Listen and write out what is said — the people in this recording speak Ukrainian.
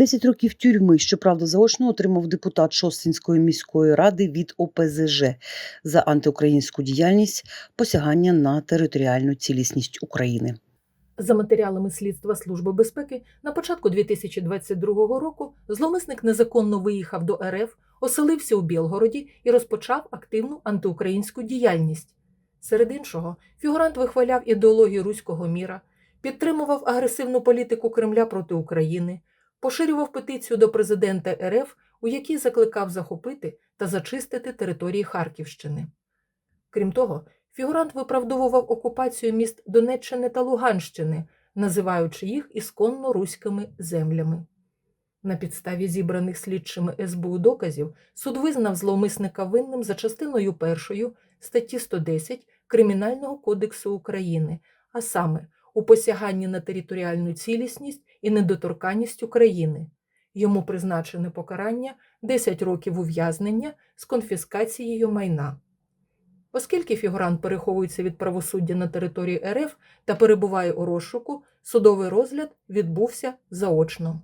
10 років тюрми, щоправда, заочно отримав депутат Шостинської міської ради від ОПЗЖ за антиукраїнську діяльність, посягання на територіальну цілісність України. За матеріалами слідства Служби безпеки, на початку 2022 року зловмисник незаконно виїхав до РФ, оселився у Білгороді і розпочав активну антиукраїнську діяльність. Серед іншого, фігурант вихваляв ідеологію руського міра, підтримував агресивну політику Кремля проти України, поширював петицію до президента РФ, у якій закликав захопити та зачистити території Харківщини. Крім того, фігурант виправдовував окупацію міст Донеччини та Луганщини, називаючи їх ісконно руськими землями. На підставі зібраних слідчими СБУ доказів суд визнав зловмисника винним за частиною першою статті 110 Кримінального кодексу України, а саме у посяганні на територіальну цілісність і недоторканність України. Йому призначене покарання 10 років ув'язнення з конфіскацією майна. Оскільки фігурант переховується від правосуддя на території РФ та перебуває у розшуку, судовий розгляд відбувся заочно.